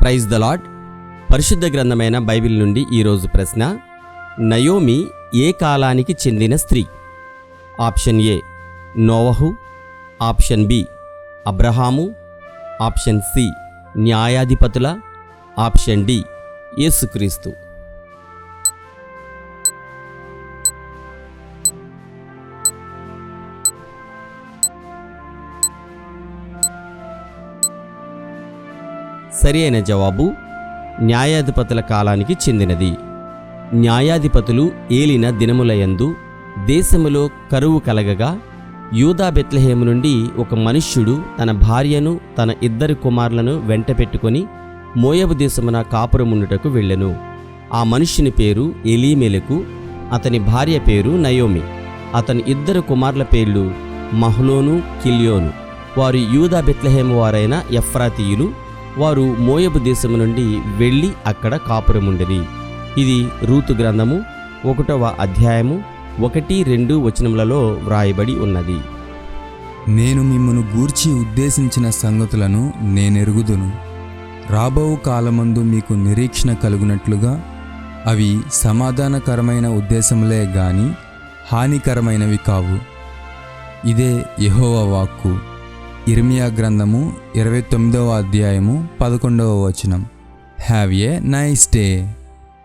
Praise the lord పరిశుద్ధ గ్రంథమైన Bible నుండి ఈరోజు ప్రశ్న నయోమి ఏ కాలానికి చెందిన స్త్రీ? ఆప్షన్ ఏ నోవహు. ఆప్షన్ బి అబ్రహాము. ఆప్షన్ సి న్యాయాధిపతుల. ఆప్షన్ డి యేసుక్రీస్తు. సరి అయిన జవాబు న్యాయాధిపతుల కాలానికి చెందినది. న్యాయాధిపతులు ఏలిన దినములయందు దేశములో కరువు కలగగా యూదా బెత్లహేము నుండి ఒక మనుష్యుడు తన భార్యను తన ఇద్దరు కుమారులను వెంట పెట్టుకొని మోయబు దేశమున కాపురముండుటకు వెళ్ళెను. ఆ మనుష్యుని పేరు ఎలీమెలకు అతని భార్య పేరు నయోమి. అతని ఇద్దరు కుమారుల పేర్లు మహ్లోను కిల్యోను. వారు యూదా బెత్లహేము వారైన ఎఫ్రాతీయులు వారు మోయబు దేశము నుండి వెళ్ళి అక్కడ కాపురముండిరి. ఇది రూతు గ్రంథము ఒకటవ అధ్యాయము ఒకటి రెండు వచనములలో వ్రాయబడి ఉన్నది. నేను మిమ్మను గూర్చి ఉద్దేశించిన సంగతులను నేనెరుగుదును. రాబో కాలమందు మీకు నిరీక్షణ కలుగునట్లుగా అవి సమాధానకరమైన ఉద్దేశములే గాని హానికరమైనవి కావు. ఇదే యెహోవ వాక్కు. ఇర్మియా గ్రంథము ఇరవై తొమ్మిదవ అధ్యాయము పదకొండవ వచనం. Have a nice day